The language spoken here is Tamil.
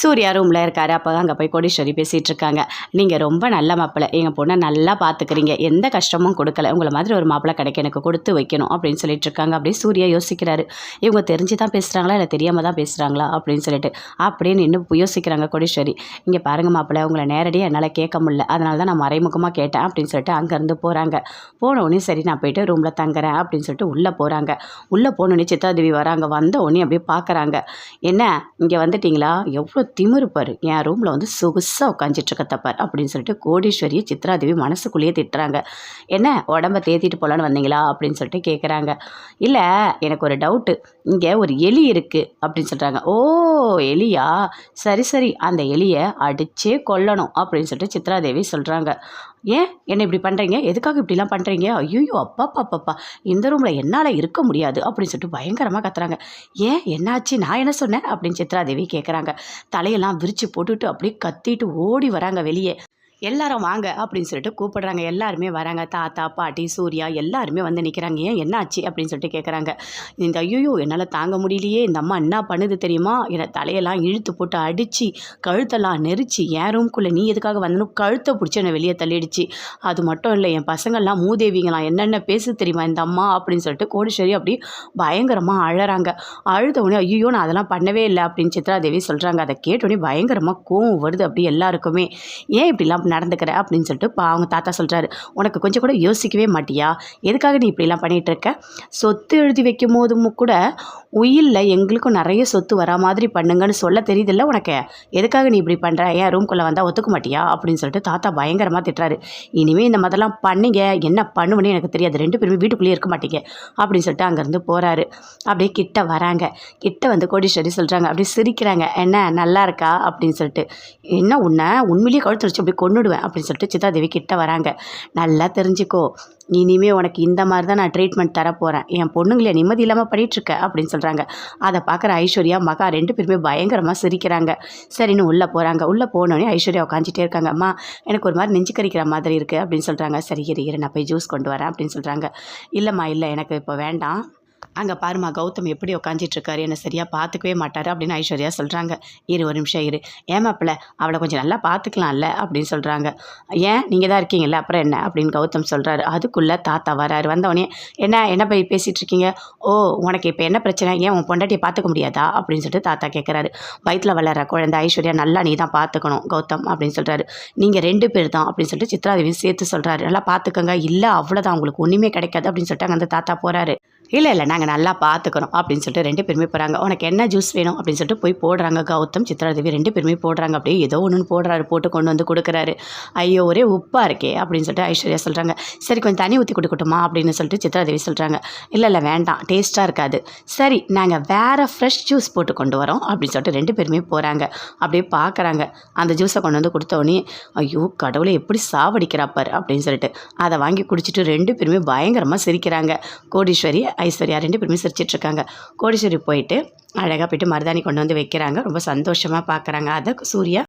சூர்யா ரூமில் இருக்கார். அப்போ தான் அங்கே போய் கோடீஸ்வரி பேசிகிட்டு இருக்காங்க நீங்கள் ரொம்ப நல்ல மாப்பிள்ளை எங்கள் பொண்ணை நல்லா பார்த்துக்கிறீங்க எந்த கஷ்டமும் கொடுக்கல. உங்களை மாதிரி ஒரு மாப்பிள்ளை கிடைக்க எனக்கு கொடுத்து வைக்கணும் அப்படின்னு சொல்லிட்டு இருக்காங்க அப்படியே சூர்யா யோசிக்கிறாரு. இவங்க தெரிஞ்சு தான் பேசுகிறாங்களா இல்லை தெரியாமல் தான் பேசுகிறாங்களா அப்படின்னு சொல்லிட்டு அப்படின்னு இன்னும் யோசிக்கிறாங்க கோடீஸ்வரி. இங்கே பாருங்க மாப்பிள்ளை உங்களை நேரடியாக என்னால் கேட்க முடியல. அதனால தான் நான் மறைமுகமாக கேட்டேன் அப்படின்னு சொல்லிட்டு அங்கேருந்து போகிறாங்க போன உடனே சரி நான் போயிட்டு ரூமில் தங்குறேன் அப்படின்னு சொல்லிட்டு உள்ளே போகிறாங்க உள்ளே போனோடனே சித்தாதேவி வராங்க. வந்த உடனே அப்படியே பார்க்குறாங்க என்ன? இங்கே வந்துட்டீங்களா? எவ்வளோ திமிரு பாரு என் ரூமில் வந்து சொகுசாக உட்காந்துட்டு தப்பார் அப்படின்னு சொல்லிட்டு கோடீஸ்வரியை சித்ராதேவி மனசுக்குள்ளேயே திட்டுறாங்க. என்ன உடம்ப தேத்திட்டு போகலான்னு வந்தீங்களா? அப்படின்னு சொல்லிட்டு கேட்குறாங்க இல்லை எனக்கு ஒரு டவுட்டு இங்கே ஒரு எலி இருக்குது அப்படின்னு சொல்கிறாங்க ஓ எலியா? சரி சரி அந்த எலியை அடித்தே கொல்லணும். அப்படின்னு சொல்லிட்டு சித்ராதேவி சொல்கிறாங்க ஏன்? என்ன இப்படி பண்ணுறீங்க எதுக்காக இப்படிலாம் பண்ணுறீங்க ஐயோ அப்பா பாப்பாப்பா இந்த ரூமில் என்னால் இருக்க முடியாது. அப்படின்னு சொல்லிட்டு பயங்கரமாக கத்துறாங்க. ஏன்? என்னாச்சு? நான் என்ன சொன்னேன்? அப்படின்னு சித்ராதேவி கேட்குறாங்க தலையெல்லாம் விரித்து போட்டுட்டு அப்படியே கத்திட்டு ஓடி வராங்க வெளியே. எல்லாரும் வாங்க அப்படின்னு சொல்லிட்டு கூப்பிடுறாங்க. எல்லாருமே வராங்க. தாத்தா பாட்டி சூர்யா எல்லாருமே வந்து நிற்கிறாங்க ஏன் என்னாச்சு? அப்படின்னு சொல்லிட்டு கேட்குறாங்க இந்த ஐயோ என்னால் தாங்க முடியலையே. இந்த அம்மா என்ன பண்ணுது தெரியுமா? என்னை தலையெல்லாம் இழுத்து போட்டு அடித்து கழுத்தெல்லாம் நெரிச்சு என் ரூம்குள்ளே நீ எதுக்காக வந்தனும் கழுத்தை பிடிச்சி என்னை வெளியே தள்ளிடுச்சு. அது மட்டும் இல்லை என் பசங்கள்லாம் மூதேவிங்களாம் என்னென்ன பேசு தெரியுமா இந்த அம்மா? அப்படின்னு சொல்லிட்டு கோடிஸ்வரி அப்படி பயங்கரமாக அழறாங்க. அழுத உடனே ஐயோ நான் அதெல்லாம் பண்ணவே இல்லை. அப்படின்னு சித்ராதேவி சொல்கிறாங்க அதை கேட்டோடனே பயங்கரமாக கோவம் வருது அப்படி எல்லாருக்குமே. ஏன் இப்படிலாம் நடந்துக்கிற அப்படின்னு சொல்லிட்டு பா அவங்க தாத்தா சொல்கிறாரு உனக்கு கொஞ்சம் கூட யோசிக்கவே மாட்டியா? எதுக்காக நீ இப்படிலாம் பண்ணிகிட்டு இருக்க? சொத்து எழுதி வைக்கும் போதும் கூட உயிலில் எங்களுக்கும் நிறைய சொத்து வரா மாதிரி பண்ணுங்கன்னு சொல்ல தெரியுதில்ல உனக்கு? எதுக்காக நீ இப்படி பண்ணுற ஏன் ரூம்குள்ளே வந்தால் ஒத்துக்க மாட்டியா? அப்படின்னு சொல்லிட்டு தாத்தா பயங்கரமாக திட்டுறாரு. இனிமேல் இந்த மாதிரிலாம் பண்ணீங்க. என்ன பண்ணுவேன்னு எனக்கு தெரியாது. ரெண்டு பேருமே வீட்டுக்குள்ளேயே இருக்க மாட்டீங்க. அப்படின்னு சொல்லிட்டு அங்கேருந்து போகிறாரு அப்படியே கிட்ட வராங்க. கிட்ட வந்து கோடீஸ்வரி சொல்கிறாங்க அப்படியே சிரிக்கிறாங்க. என்ன நல்லா இருக்கா? அப்படின்னு சொல்லிட்டு. என்ன உன்னை? உண்மையிலேயே கழுத்து வச்சு அப்படி கொண்டுடுவேன் அப்படின்னு சொல்லிட்டு சித்தாதேவி கிட்ட வராங்க. நல்லா தெரிஞ்சுக்கோ. இனிமேல் உனக்கு இந்த மாதிரி தான் நான் ட்ரீட்மெண்ட் தரப்போகிறேன் என் பொண்ணுங்களே நிம்மதி இல்லாமல் பண்ணிகிட்ருக்க அப்படின்னு சொல்கிறாங்க அதை பார்க்குற ஐஸ்வர்யா மகா ரெண்டு பேருமே பயங்கரமாக சிரிக்கிறாங்க. சரின்னு உள்ளே போகிறாங்க உள்ளே போனோடனே ஐஸ்வர்யா உட்காந்துட்டே இருக்காங்க. அம்மா எனக்கு ஒரு மாதிரி நெஞ்சு கறிக்கிற மாதிரி இருக்குது அப்படின்னு சொல்கிறாங்க சரி இரு இரு நான் போய் ஜூஸ் கொண்டு வரேன் அப்படின்னு சொல்கிறாங்க இல்லைம்மா இல்லை எனக்கு இப்போ வேண்டாம். அங்கே பாருமா கௌதம் எப்படி உட்காந்துட்டு இருக்காரு என்னை சரியாக பார்த்துக்கவே மாட்டார் அப்படின்னு ஐஸ்வர்யா சொல்கிறாங்க இரு ஒரு நிமிஷம் இரு. ஏமாப்பிள்ள அவளை கொஞ்சம் நல்லா பார்த்துக்கலாம்ல அப்படின்னு சொல்கிறாங்க ஏன்? நீங்கள் தான் இருக்கீங்கல்ல அப்புறம் என்ன? அப்படின்னு கௌதம் சொல்கிறாரு அதுக்குள்ளே தாத்தா வராரு. வந்தவொடனே என்ன என்ன போய் பேசிகிட்டு இருக்கீங்க ஓ உனக்கு இப்போ என்ன பிரச்சனை? ஏன் உன் பொண்டாட்டியை பார்த்துக்க முடியாதா? அப்படின்னு சொல்லிட்டு தாத்தா கேட்குறாரு வயிற்றில் வளர குழந்தை ஐஸ்வர்யா நல்லா நீ தான் பார்த்துக்கணும் கௌதம் அப்படின்னு சொல்கிறாரு நீங்கள் ரெண்டு பேர் தான் அப்படின்னு சொல்லிட்டு சித்ராதேவி சேர்த்து சொல்கிறாரு நல்லா பார்த்துக்கோங்க இல்லை அவ்வளோதான் உங்களுக்கு ஒன்றுமே கிடைக்காது அப்படின்னு சொல்லிட்டு அங்கே அந்த தாத்தா போகிறாரு இல்லை இல்லை நாங்கள் நல்லா பார்த்துக்குறோம் அப்படின்னு சொல்லிட்டு ரெண்டு பேருமே போகிறாங்க உனக்கு என்ன ஜூஸ் வேணும் அப்படின்னு சொல்லிட்டு போய் போடுறாங்க. கௌதம் சித்ராதேவி ரெண்டு பேருமே போடுறாங்க. அப்படியே ஏதோ ஒன்று போடுறாரு. போட்டு கொண்டு வந்து கொடுக்குறாரு. ஐயோ ஒரே உப்பாக இருக்கே அப்படின்னு சொல்லிட்டு ஐஸ்வர்யா சொல்கிறாங்க சரி கொஞ்சம் தண்ணி ஊற்றி கொடுக்கட்டுமா அப்படின்னு சொல்லிட்டு சித்ராதேவி சொல்கிறாங்க இல்லை இல்லை வேண்டாம். டேஸ்ட்டாக இருக்காது. சரி நாங்கள் வேறு ஃப்ரெஷ் ஜூஸ் போட்டு கொண்டு வரோம் அப்படின்னு சொல்லிட்டு ரெண்டு பேருமே போகிறாங்க அப்படியே பார்க்குறாங்க அந்த ஜூஸை கொண்டு வந்து கொடுத்தோடனே ஐயோ கடவுளை எப்படி சாவடிக்கிறாப்பார் அப்படின்னு சொல்லிட்டு அதை வாங்கி குடிச்சிட்டு ரெண்டு பேருமே பயங்கரமாக சிரிக்கிறாங்க. கோடீஸ்வரி ஐஸ்வர்யா ரெண்டு பேருமே சிரிச்சிட்ருக்காங்க. கோடீஸ்வரி போயிட்டு அழகாக போயிட்டு மருதாணி கொண்டு வந்து வைக்கிறாங்க. ரொம்ப சந்தோஷமாக பார்க்குறாங்க அதை சூர்யா